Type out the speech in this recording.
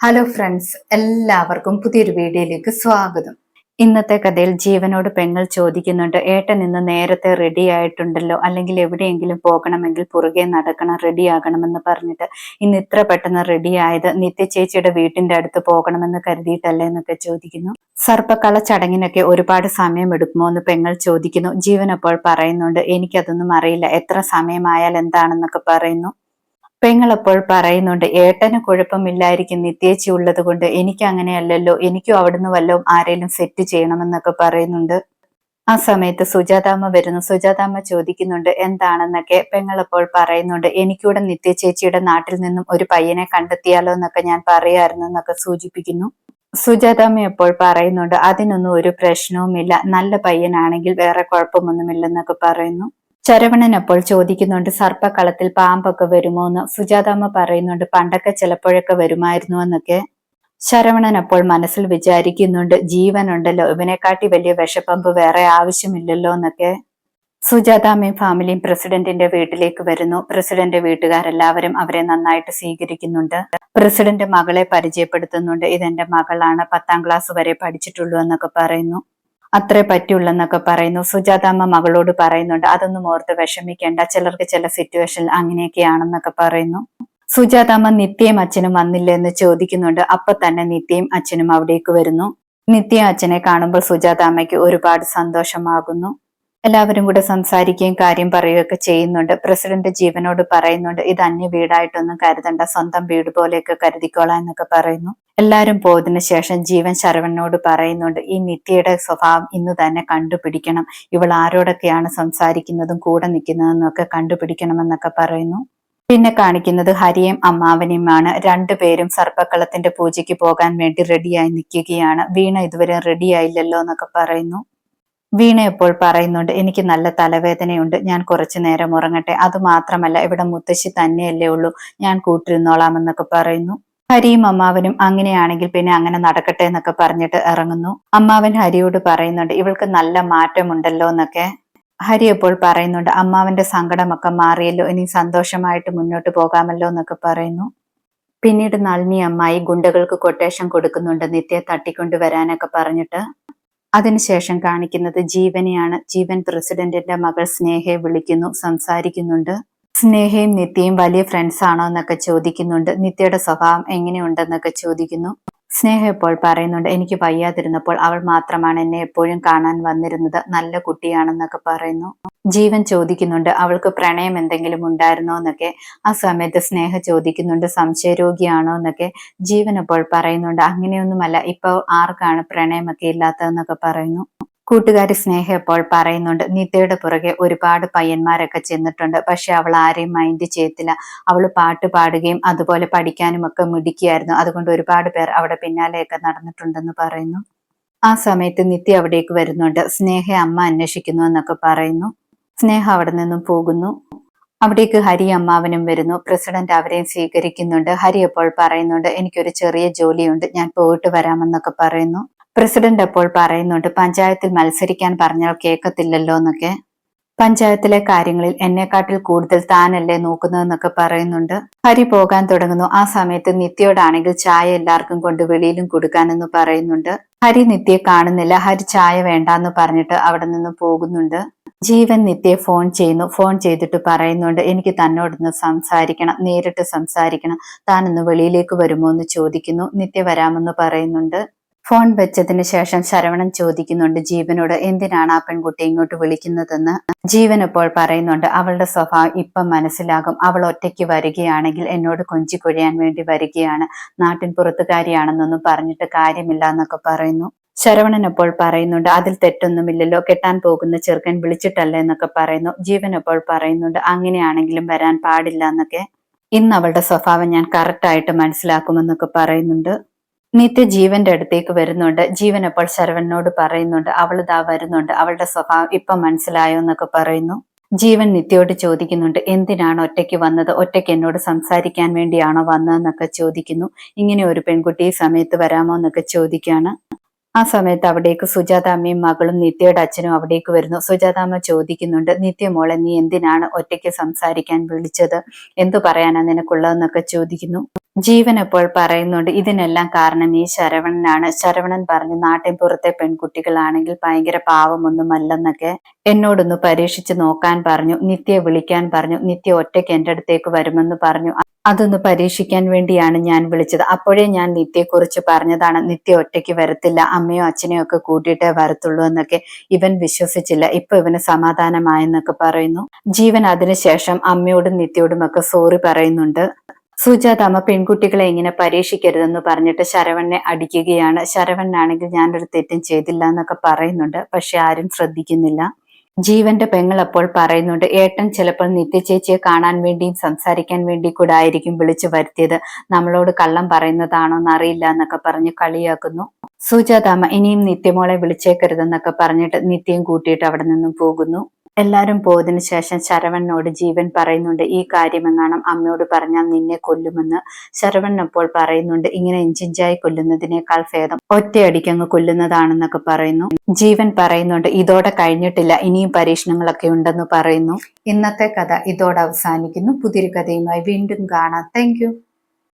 Hello friends എല്ലാവർക്കും പുതിയൊരു വീഡിയോയിലേക്ക് സ്വാഗതം. ഇന്നത്തെ കഥയിൽ ജീവനോട് പെങ്ങൾ ചോദിക്കുന്നുണ്ട് ഏട്ടൻ ഇന്ന് നേരത്തെ റെഡി ആയിട്ടുണ്ടല്ലോ? അല്ലെങ്കിൽ എവിടെയെങ്കിലും പോകണമെങ്കിൽ പുറകെ നടക്കണം റെഡി ആകണമെന്ന് പറഞ്ഞിട്ട് ഇന്ന് ഇത്ര പെട്ടെന്ന് റെഡി ആയത് നിത്യ ചേച്ചിയുടെ വീട്ടിന്റെ അടുത്ത് പോകണമെന്ന് കരുതിയിട്ടല്ലേ എന്നൊക്കെ ചോദിക്കുന്നു. സർപ്പക്കള ചടങ്ങിനൊക്കെ ഒരുപാട് സമയം എടുക്കുമോ എന്ന് പെങ്ങൾ ചോദിക്കുന്നു. ജീവൻ അപ്പോൾ പറയുന്നുണ്ട് എനിക്കതൊന്നും അറിയില്ല. എത്ര സമയമായാൽ എന്താണെന്നൊക്കെ പറയുന്നു. പെങ്ങളപ്പോൾ പറയുന്നുണ്ട് ഏട്ടന് കുഴപ്പമില്ലായിരിക്കും നിത്യേച്ചി ഉള്ളത് കൊണ്ട് എനിക്ക് അങ്ങനെയല്ലല്ലോ എനിക്കും അവിടുന്ന് വല്ലതും ആരെങ്കിലും സെറ്റ് ചെയ്യണമെന്നൊക്കെ പറയുന്നുണ്ട്. ആ സമയത്ത് സുജാതാമ്മ വരുന്നു. സുജാതാമ്മ ചോദിക്കുന്നുണ്ട് എന്താണെന്നൊക്കെ? പെങ്ങളപ്പോൾ പറയുന്നുണ്ട് എനിക്കൂടെ നിത്യ ചേച്ചിയുടെ നാട്ടിൽ നിന്നും ഒരു പയ്യനെ കണ്ടെത്തിയാലോ എന്നൊക്കെ ഞാൻ പറയായിരുന്നു എന്നൊക്കെ സൂചിപ്പിക്കുന്നു. സുജാതാമ്മ എപ്പോൾ പറയുന്നുണ്ട് അതിനൊന്നും ഒരു പ്രശ്നവുമില്ല നല്ല പയ്യനാണെങ്കിൽ വേറെ കുഴപ്പമൊന്നുമില്ലെന്നൊക്കെ പറയുന്നു. ശരവണൻ അപ്പോൾ ചോദിക്കുന്നുണ്ട് സർപ്പക്കളത്തിൽ പാമ്പൊക്കെ വരുമോ എന്ന്. സുജാതാമ്മ പറയുന്നുണ്ട് പണ്ടൊക്കെ ചിലപ്പോഴൊക്കെ വരുമായിരുന്നു എന്നൊക്കെ. ശരവണൻ അപ്പോൾ മനസ്സിൽ വിചാരിക്കുന്നുണ്ട് ജീവനുണ്ടല്ലോ ഇവനെക്കാട്ടി വലിയ വിഷപ്പമ്പ് വേറെ ആവശ്യമില്ലല്ലോ എന്നൊക്കെ. സുജാതാമ്മയും ഫാമിലിയും പ്രസിഡന്റിന്റെ വീട്ടിലേക്ക് വരുന്നു. പ്രസിഡന്റ് വീട്ടുകാരെല്ലാവരും അവരെ നന്നായിട്ട് സ്വീകരിക്കുന്നുണ്ട്. പ്രസിഡന്റ് മകളെ പരിചയപ്പെടുത്തുന്നുണ്ട്. ഇതെന്റെ മകളാണ് പത്താം ക്ലാസ് വരെ പഠിച്ചിട്ടുള്ളൂ എന്നൊക്കെ പറയുന്നു. അത്രേ പറ്റുള്ളെന്നൊക്കെ പറയുന്നു. സുജാതാമ്മ മകളോട് പറയുന്നുണ്ട് അതൊന്നും ഓർത്ത് വിഷമിക്കേണ്ട ചിലർക്ക് ചില സിറ്റുവേഷൻ അങ്ങനെയൊക്കെയാണെന്നൊക്കെ പറയുന്നു. സുജാതാമ്മ നിത്യം അച്ഛനും വന്നില്ല? എന്ന് ചോദിക്കുന്നുണ്ട്. അപ്പൊ തന്നെ നിത്യം അച്ഛനും അവിടേക്ക് വരുന്നു. നിത്യ അച്ഛനെ കാണുമ്പോൾ സുജാതാമ്മയ്ക്ക് ഒരുപാട് സന്തോഷമാകുന്നു. എല്ലാവരും കൂടെ സംസാരിക്കുകയും കാര്യം പറയുകയൊക്കെ ചെയ്യുന്നുണ്ട്. പ്രസിഡന്റ് ജീവനോട് പറയുന്നുണ്ട് ഇത് അന്യ വീടായിട്ടൊന്നും കരുതണ്ട സ്വന്തം വീട് പോലെയൊക്കെ കരുതിക്കോളാം എന്നൊക്കെ പറയുന്നു. എല്ലാരും പോയതിനു ശേഷം ജീവൻ ശരവണനോട് പറയുന്നുണ്ട് ഈ നിത്യയുടെ സ്വഭാവം ഇന്ന് തന്നെ കണ്ടുപിടിക്കണം. ഇവൾ ആരോടൊക്കെയാണ് സംസാരിക്കുന്നതും കൂടെ നിൽക്കുന്നതെന്നും ഒക്കെ കണ്ടുപിടിക്കണമെന്നൊക്കെ പറയുന്നു. പിന്നെ കാണിക്കുന്നത് ഹരിയും അമ്മാവനെയുമാണ് രണ്ടുപേരും സർപ്പക്കളത്തിന്റെ പൂജയ്ക്ക് പോകാൻ വേണ്ടി റെഡിയായി നിൽക്കുകയാണ്. വീണ ഇതുവരെ റെഡിയായില്ലല്ലോ എന്നൊക്കെ പറയുന്നു. വീണ എപ്പോൾ പറയുന്നുണ്ട് എനിക്ക് നല്ല തലവേദനയുണ്ട്. ഞാൻ കുറച്ചു നേരം ഉറങ്ങട്ടെ. അതുമാത്രമല്ല ഇവിടെ മുത്തശ്ശി തന്നെയല്ലേ ഉള്ളൂ. ഞാൻ കൂട്ടിരുന്നോളാമെന്നൊക്കെ പറയുന്നു. ഹരിയും അമ്മാവനും അങ്ങനെയാണെങ്കിൽ പിന്നെ അങ്ങനെ നടക്കട്ടെ എന്നൊക്കെ പറഞ്ഞിട്ട് ഇറങ്ങുന്നു. അമ്മാവൻ ഹരിയോട് പറയുന്നുണ്ട് ഇവൾക്ക് നല്ല മാറ്റമുണ്ടല്ലോ എന്നൊക്കെ. ഹരി എപ്പോൾ പറയുന്നുണ്ട് അമ്മാവന്റെ സങ്കടമൊക്കെ മാറിയല്ലോ ഇനി സന്തോഷമായിട്ട് മുന്നോട്ട് പോകാമല്ലോ എന്നൊക്കെ പറയുന്നു. പിന്നീട് നളിനി അമ്മായി ഗുണ്ടകൾക്ക് കൊട്ടേഷൻ കൊടുക്കുന്നുണ്ട് നിത്യ തട്ടിക്കൊണ്ടുവരാനൊക്കെ പറഞ്ഞിട്ട്. അതിനുശേഷം കാണിക്കുന്നത് ജീവനെയാണ്. ജീവൻ പ്രസിഡന്റിന്റെ മകൾ സ്നേഹയെ വിളിക്കുന്നു സംസാരിക്കുന്നുണ്ട്. സ്നേഹയും നിത്യയും വലിയ ഫ്രണ്ട്സ് ആണോ എന്നൊക്കെ ചോദിക്കുന്നുണ്ട്. നിത്യയുടെ സ്വഭാവം എങ്ങനെയുണ്ടെന്നൊക്കെ ചോദിക്കുന്നു. സ്നേഹ ഇപ്പോൾ പറയുന്നുണ്ട് എനിക്ക് വയ്യാതിരുന്നപ്പോൾ അവൾ മാത്രമാണ് എന്നെ എപ്പോഴും കാണാൻ വന്നിരുന്നത്. നല്ല കുട്ടിയാണെന്നൊക്കെ പറയുന്നു. ജീവൻ ചോദിക്കുന്നുണ്ട് അവൾക്ക് പ്രണയം എന്തെങ്കിലും ഉണ്ടായിരുന്നോ? എന്നൊക്കെ. ആ സമയത്ത് സ്നേഹ ചോദിക്കുന്നുണ്ട് സംശയരോഗിയാണോ? എന്നൊക്കെ. ജീവൻ ഇപ്പോൾ പറയുന്നുണ്ട് അങ്ങനെയൊന്നുമല്ല ഇപ്പോൾ ആർക്കാണ് പ്രണയമൊക്കെ ഇല്ലാത്തതെന്നൊക്കെ പറയുന്നു. കൂട്ടുകാരി സ്നേഹ ഇപ്പോൾ പറയുന്നുണ്ട് നിത്യയുടെ പുറകെ ഒരുപാട് പയ്യന്മാരൊക്കെ ചെന്നിട്ടുണ്ട്. പക്ഷെ അവൾ ആരെയും മൈൻഡ് ചെയ്യത്തില്ല. അവൾ പാട്ട് പാടുകയും അതുപോലെ പഠിക്കാനും ഒക്കെ മിടിക്കുകയായിരുന്നു അതുകൊണ്ട് ഒരുപാട് പേർ അവിടെ പിന്നാലെയൊക്കെ നടന്നിട്ടുണ്ടെന്ന് പറയുന്നു. ആ സമയത്ത് നിത്യ അവിടേക്ക് വരുന്നുണ്ട്. സ്നേഹ അമ്മ അന്വേഷിക്കുന്നു എന്നൊക്കെ പറയുന്നു. സ്നേഹ അവിടെ നിന്നും പോകുന്നു. അവിടേക്ക് ഹരി അമ്മാവനും വരുന്നു. പ്രസിഡന്റ് അവരെയും സ്വീകരിക്കുന്നുണ്ട്. ഹരി അപ്പോൾ പറയുന്നുണ്ട് എനിക്കൊരു ചെറിയ ജോലിയുണ്ട്. ഞാൻ പോയിട്ട് വരാമെന്നൊക്കെ പറയുന്നു. പ്രസിഡന്റ് അപ്പോൾ പറയുന്നുണ്ട് പഞ്ചായത്തിൽ മത്സരിക്കാൻ പറഞ്ഞാൽ കേൾക്കത്തില്ലല്ലോ എന്നൊക്കെ. പഞ്ചായത്തിലെ കാര്യങ്ങളിൽ എന്നെക്കാട്ടിൽ കൂടുതൽ താനല്ലേ നോക്കുന്നതെന്നൊക്കെ പറയുന്നുണ്ട്. ഹരി പോകാൻ തുടങ്ങുന്നു. ആ സമയത്ത് നിത്യയോടാണെങ്കിൽ ചായ എല്ലാവർക്കും കൊണ്ട് വെളിയിലും കൊടുക്കാനെന്ന് പറയുന്നുണ്ട്. ഹരി നിത്യയെ കാണുന്നില്ല. ഹരി ചായ വേണ്ടാന്ന് പറഞ്ഞിട്ട് അവിടെ നിന്ന് പോകുന്നുണ്ട്. ജീവൻ നിത്യയെ ഫോൺ ചെയ്യുന്നു. ഫോൺ ചെയ്തിട്ട് പറയുന്നുണ്ട് എനിക്ക് തന്നോടൊന്ന് സംസാരിക്കണം. നേരിട്ട് സംസാരിക്കണം. താനൊന്ന് വെളിയിലേക്ക് വരുമോ? എന്ന് ചോദിക്കുന്നു. നിത്യ വരാമെന്ന് പറയുന്നുണ്ട്. ഫോൺ വെച്ചതിന് ശേഷം ശരവണൻ ചോദിക്കുന്നുണ്ട് ജീവനോട് എന്തിനാണ് ആ പെൺകുട്ടി ഇങ്ങോട്ട് വിളിക്കുന്നതെന്ന്? ജീവൻ ഇപ്പോൾ പറയുന്നുണ്ട് അവളുടെ സ്വഭാവം ഇപ്പം മനസ്സിലാകും. അവൾ ഒറ്റയ്ക്ക് വരികയാണെങ്കിൽ എന്നോട് കൊഞ്ചി കൊഞ്ചിക്കൊഴിയാൻ വേണ്ടി വരികയാണ്. നാട്ടിൻ പുറത്തുകാരിയാണെന്നൊന്നും പറഞ്ഞിട്ട് കാര്യമില്ല എന്നൊക്കെ പറയുന്നു. ശരവണൻ അപ്പോൾ പറയുന്നുണ്ട് അതിൽ തെറ്റൊന്നുമില്ലല്ലോ കെട്ടാൻ പോകുന്ന ചെറുക്കൻ വിളിച്ചിട്ടല്ല എന്നൊക്കെ പറയുന്നു. ജീവൻ അപ്പോൾ പറയുന്നുണ്ട് അങ്ങനെയാണെങ്കിലും വരാൻ പാടില്ല എന്നൊക്കെ. ഇന്ന് അവളുടെ സ്വഭാവം ഞാൻ കറക്റ്റായിട്ട് മനസ്സിലാക്കുമെന്നൊക്കെ പറയുന്നുണ്ട്. നിത്യ ജീവന്റെ അടുത്തേക്ക് വരുന്നുണ്ട്. ജീവൻ അപ്പോൾ ശരവനോട് പറയുന്നുണ്ട്. അവൾ ഇതാ വരുന്നുണ്ട്. അവളുടെ സ്വഭാവം ഇപ്പൊ മനസ്സിലായോ എന്നൊക്കെ പറയുന്നു. ജീവൻ നിത്യയോട് ചോദിക്കുന്നുണ്ട്. എന്തിനാണ് ഒറ്റയ്ക്ക് വന്നത്? ഒറ്റയ്ക്ക് എന്നോട് സംസാരിക്കാൻ വേണ്ടിയാണോ വന്നതെന്നൊക്കെ ചോദിക്കുന്നു. ഇങ്ങനെ ഒരു പെൺകുട്ടി ഈ സമയത്ത് വരാമോ എന്നൊക്കെ ചോദിക്കുകയാണ്. ആ സമയത്ത് അവിടേക്ക് സുജാതാമ്മയും മകളും നിത്യയുടെ അച്ഛനും അവിടേക്ക് വരുന്നു. സുജാതാമ്മ ചോദിക്കുന്നുണ്ട് നിത്യ മോളെ നീ എന്തിനാണ് ഒറ്റയ്ക്ക് സംസാരിക്കാൻ വിളിച്ചത്? എന്തു പറയാനാ നിനക്കുള്ളതെന്നൊക്കെ ചോദിക്കുന്നു. ജീവൻ അപ്പോൾ പറയുന്നുണ്ട്. ഇതിനെല്ലാം കാരണം ഈ ശരവണനാണ്. ശരവണൻ പറഞ്ഞു നാട്ടിൻ പുറത്തെ പെൺകുട്ടികളാണെങ്കിൽ ഭയങ്കര പാവമൊന്നുമല്ലെന്നൊക്കെ എന്നോടൊന്ന് പരീക്ഷിച്ച് നോക്കാൻ പറഞ്ഞു. നിത്യ വിളിക്കാൻ പറഞ്ഞു. നിത്യ ഒറ്റയ്ക്ക് എന്റെ അടുത്തേക്ക് വരുമെന്ന് പറഞ്ഞു. അതൊന്ന് പരീക്ഷിക്കാൻ വേണ്ടിയാണ് ഞാൻ വിളിച്ചത്. അപ്പോഴേ ഞാൻ നിത്യയെക്കുറിച്ച് പറഞ്ഞതാണ്. നിത്യ ഒറ്റയ്ക്ക് വരത്തില്ല. അമ്മയോ അച്ഛനെയോ ഒക്കെ കൂട്ടിയിട്ടേ വരത്തുള്ളൂ എന്നൊക്കെ ഇവൻ വിശ്വസിച്ചില്ല. ഇപ്പൊ ഇവന് സമാധാനമായെന്നൊക്കെ പറയുന്നു. ജീവൻ അതിനുശേഷം അമ്മയോടും നിത്യയോടും ഒക്കെ സോറി പറയുന്നുണ്ട്. സുജാതാമ്മ പെൺകുട്ടികളെ ഇങ്ങനെ പരീക്ഷിക്കരുതെന്ന് പറഞ്ഞിട്ട് ശരവണ്ണെ അടിക്കുകയാണ്. ശരവണ്ണാണെങ്കിൽ ഞാനൊരു തെറ്റും ചെയ്തില്ല എന്നൊക്കെ പറയുന്നുണ്ട്. പക്ഷെ ആരും ശ്രദ്ധിക്കുന്നില്ല. ജീവന്റെ പെങ്ങൾ അപ്പോൾ പറയുന്നുണ്ട് ഏട്ടൻ ചിലപ്പോൾ നിത്യചേച്ചിയെ കാണാൻ വേണ്ടിയും സംസാരിക്കാൻ വേണ്ടി കൂടെ ആയിരിക്കും വിളിച്ചു വരുത്തിയത്. നമ്മളോട് കള്ളം പറയുന്നതാണോ എന്നറിയില്ല എന്നൊക്കെ പറഞ്ഞ് കളിയാക്കുന്നു. സുജാതാമ്മ ഇനിയും നിത്യമോളെ വിളിച്ചേക്കരുതെന്നൊക്കെ പറഞ്ഞിട്ട് നിത്യം കൂട്ടിയിട്ട് അവിടെ നിന്നും പോകുന്നു. എല്ലാരും പോയതിനു ശേഷം ശരവണനോട് ജീവൻ പറയുന്നുണ്ട് ഈ കാര്യമെങ്ങാണം അമ്മയോട് പറഞ്ഞാൽ നിന്നെ കൊല്ലുമെന്ന്. ശരവൺ അപ്പോൾ പറയുന്നുണ്ട് ഇങ്ങനെ ഇഞ്ചിഞ്ചായി കൊല്ലുന്നതിനേക്കാൾ ഭേദം ഒറ്റയടിക്കങ്ങ് കൊല്ലുന്നതാണെന്നൊക്കെ പറയുന്നു. ജീവൻ പറയുന്നുണ്ട് ഇതോടെ കഴിഞ്ഞിട്ടില്ല ഇനിയും പരീക്ഷണങ്ങളൊക്കെ ഉണ്ടെന്ന് പറയുന്നു. ഇന്നത്തെ കഥ ഇതോടെ അവസാനിക്കുന്നു. പുതിയൊരു കഥയുമായി വീണ്ടും കാണാം. താങ്ക്